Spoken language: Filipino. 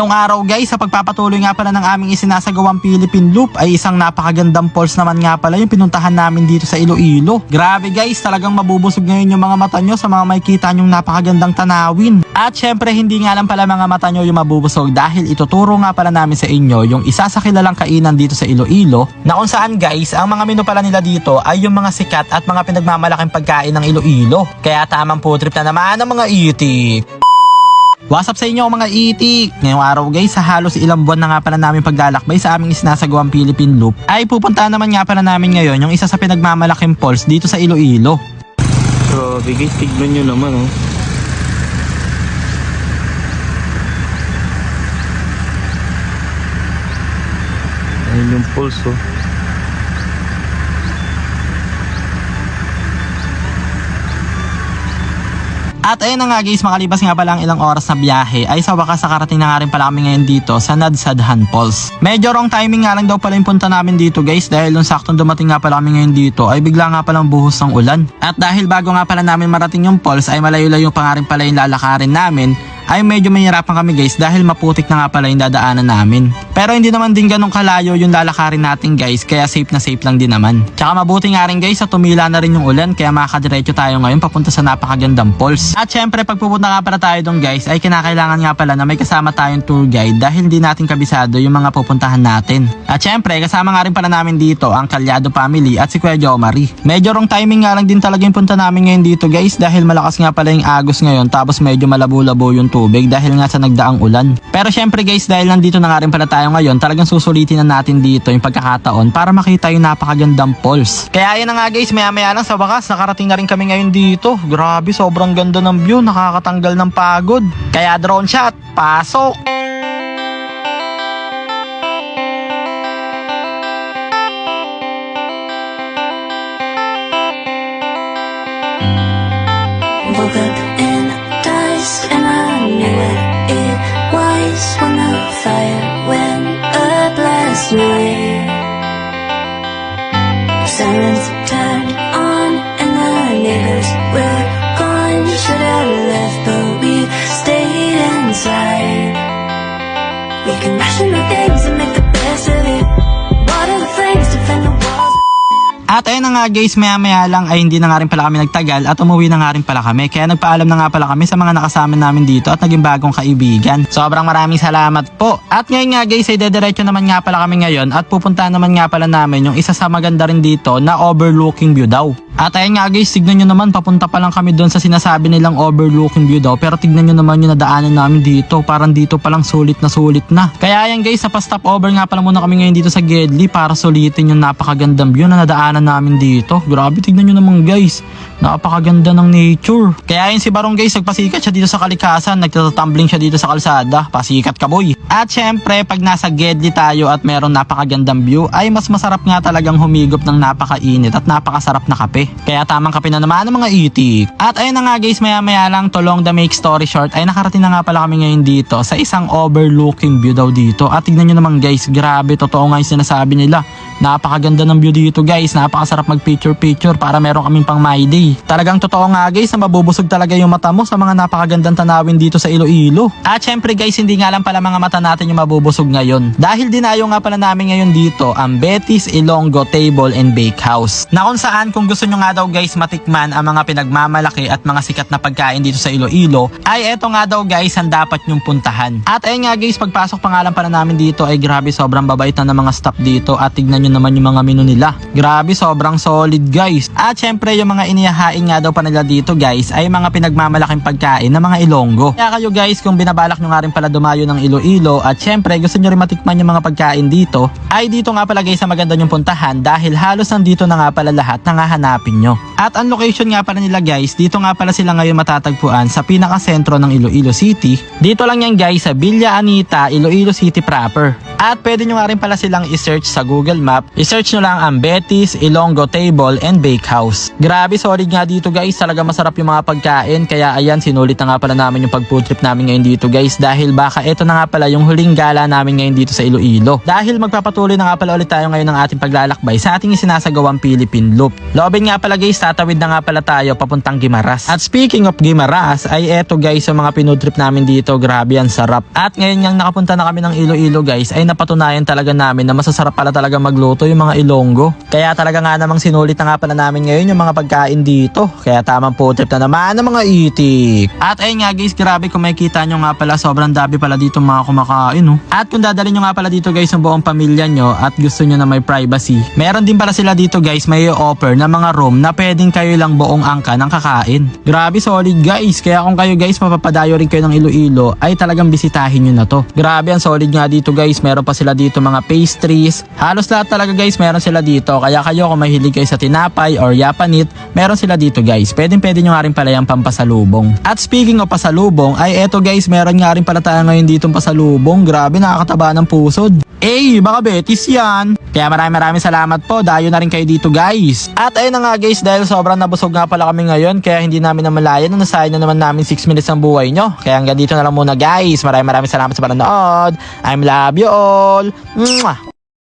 Ngayong araw guys, sa pagpapatuloy nga pala ng aming isinasagawang Philippine Loop ay isang napakagandang falls naman nga pala yung pinuntahan namin dito sa Iloilo. Grabe guys, talagang mabubusog ngayon yung mga mata nyo sa mga makikita nyong napakagandang tanawin. At syempre hindi nga lang pala mga mata nyo yung mabubusog dahil ituturo nga pala namin sa inyo yung isa sa kilalang kainan dito sa Iloilo na kung saan guys, ang mga menu pala nila dito ay yung mga sikat at mga pinagmamalaking pagkain ng Iloilo. Kaya tamang food trip na naman ng mga itik. What's up sa inyo mga itik? Ngayong araw guys, sa halos ilang buwan na nga pala namin paglalakbay sa aming isinasagawang Philippine Loop, ay pupuntahan naman nga pala namin ngayon yung isa sa pinagmamalaking falls dito sa Iloilo. Grabe guys, tignan nyo naman oh. Ayun yung pulse oh. At ayun na nga guys, makalipas nga pala ang ilang oras na biyahe, ay sa wakas nakarating na nga rin pala kami ngayon dito sa Nadsadhan Falls. Medyo wrong timing nga lang daw pala yung punta namin dito guys dahil nung saktong dumating nga pala kami ngayon dito ay bigla nga palang buhos ng ulan. At dahil bago nga pala namin marating yung falls ay malayo-layo pa nga rin pala yung lalakarin namin ay medyo mahirapan kami guys dahil maputik na nga pala yung dadaanan namin. Pero hindi naman din ganun kalayo yung lalakarin natin guys kaya safe na safe lang din naman. Tsaka mabuti nga rin guys sa tumila na rin yung ulan kaya makakadiretso tayo ngayon papunta sa napakagandang falls. At syempre pag pupunta nga pala tayo doon guys ay kinakailangan nga pala na may kasama tayong tour guide dahil hindi natin kabisado yung mga pupuntahan natin. At syempre kasama nga rin pala namin dito ang Kalyado family at si Kuya Jomari. Medyo wrong timing nga lang din talaga yung punta namin ngayon dito guys dahil malakas nga pala yung agos ngayon tapos medyo malabo-labo yung tubig dahil nga sa nagdaang ulan. Pero syempre guys dahil nandito na nga rin pala tayo ngayon talagang susulitin na natin dito yung pagkakataon para makita yung napakagandang falls. Kaya yan na nga guys maya maya lang sa wakas nakarating na rin kami ngayon dito. Grabe sobrang ganda ng view nakakatanggal ng pagod. Kaya drone shot pasok! fire when a blast away. Silence At ayun na nga guys, maya maya lang ay hindi na nga rin pala kami nagtagal at umuwi na nga rin pala kami. Kaya nagpaalam na nga pala kami sa mga nakasama namin dito at naging bagong kaibigan. Sobrang maraming salamat po. At ngayon nga guys, ay dediretso naman nga pala kami ngayon at pupuntahan naman nga pala namin yung isa sa maganda rin dito na overlooking view daw. At ayun nga guys, tignan nyo naman, papunta pa lang kami doon sa sinasabi nilang overlooking view daw. Pero tignan nyo naman yung nadaanan namin dito. Parang dito palang sulit na sulit na. Kaya yan guys, sa pa-stop over nga pala muna kami ngayon dito sa Gedli para sulitin yung napakagandang view na nadaanan namin dito. Grabe, tignan nyo naman guys. Napakaganda ng nature. Kaya yun si Barong guys, nagpasikat siya dito sa kalikasan. Nagtatumbling siya dito sa kalsada. Pasikat ka boy. At syempre, pag nasa Gedli tayo at meron napakagandang view, ay mas masarap nga talagang humigop ng napakainit at napakasarap na kape. Kaya tamang kape na naman ng mga itik. At ayun na nga guys, maya maya lang, to long the make story short, ay nakarating na nga pala kami ngayon dito sa isang overlooking view daw dito. At tignan nyo naman guys, grabe, totoo nga yung sinasabi nila. Napakaganda ng view dito guys, napakasarap mag picture picture para meron kaming pang my day. Talagang totoo nga guys na mabubusog talaga yung mata mo sa mga napakagandang tanawin dito sa Iloilo. At syempre guys, hindi nga lang pala mga mata natin yung mabubusog ngayon. Dahil dinayo nga pala namin ngayon dito ang Betty's Ilonggo Table and Bake House. Na kung saan kung gusto nyo nga daw guys matikman ang mga pinagmamalaki at mga sikat na pagkain dito sa Iloilo, ay eto nga daw guys ang dapat nyong puntahan. At ayun nga guys, pagpasok pa nga lang pala namin dito ay grabe sobrang babait na ng mga staff dito at tignan nyo naman yung mga menu nila. Grabe sobrang solid guys. At syempre yung mga inihahain nga daw pa nila dito guys ay mga pinagmamalaking pagkain ng mga Ilonggo. Kaya kayo guys kung binabalak nyo nga rin pala dumayo ng Iloilo at syempre gusto nyo rin matikman yung mga pagkain dito ay dito nga pala guys sa maganda nyong puntahan dahil halos nandito na nga pala lahat na nga hanapin nyo. At ang location nga pala nila guys dito nga pala sila ngayon matatagpuan sa pinakasentro ng Iloilo City. Dito lang yan guys sa Villa Anita, Iloilo City proper. At pwede nyo nga rin pala silang i-search sa Google Map. I-search nyo lang ang Betis, Ilonggo Table, and Bakehouse. Grabe, solid nga dito guys. Talaga masarap yung mga pagkain. Kaya ayan, sinulit na nga pala namin yung pag-food trip namin ngayon dito guys. Dahil baka ito na nga pala yung huling gala namin ngayon dito sa Iloilo. Dahil magpapatuloy na nga pala ulit tayo ngayon ng ating paglalakbay sa ating isinasagawang Philippine Loop. Loobin nga pala guys, tatawid na nga pala tayo papuntang Gimaras. At speaking of Gimaras, ay eto guys yung mga pinood trip namin dito. Grabe, ang sarap. At ngayon yung nakapunta na kami ng Iloilo guys, ay napatunayan talaga namin na masasarap pala talaga magluto yung mga Ilonggo. Kaya talaga nga namang sinulit na nga pala namin ngayon yung mga pagkain dito. Kaya tamang po trip na naman ng mga itik. At ayun nga guys, grabe kung makikita nyo nga pala sobrang dami pala dito mga kumakain no. At kung dadalhin nyo nga pala dito guys yung buong pamilya nyo at gusto nyo na may privacy, meron din pala sila dito guys may offer na mga room na pwedeng kayo lang buong angka ng kakain. Grabe solid guys, kaya kung kayo guys mapapadayo rin kayo ng Iloilo ay talagang bisitahin nyo na to. Grabe ang solid nga dito guys, meron pa sila dito mga pastries. Halos lahat talaga guys meron sila dito. Kaya kayo kung mahilig kayo sa tinapay or yapanit, meron sila dito guys. Pwedeng pwede nyo nga rin pala yung pampasalubong. At speaking of pasalubong, ay eto guys, meron nga rin pala tayo ngayon dito pasalubong. Grabe nakakataba ng pusod. Eh, baka betis yan. Kaya maraming maraming salamat po. Dayo na rin kayo dito guys. At ayun na nga guys, dahil sobrang nabusog nga pala kami ngayon, kaya hindi namin namalayan na nasayang na naman namin 6 minutes ng buhay nyo. Kaya hanggang dito na lang muna guys. Maraming maraming salamat sa panonood. I'm love you all. Mwah!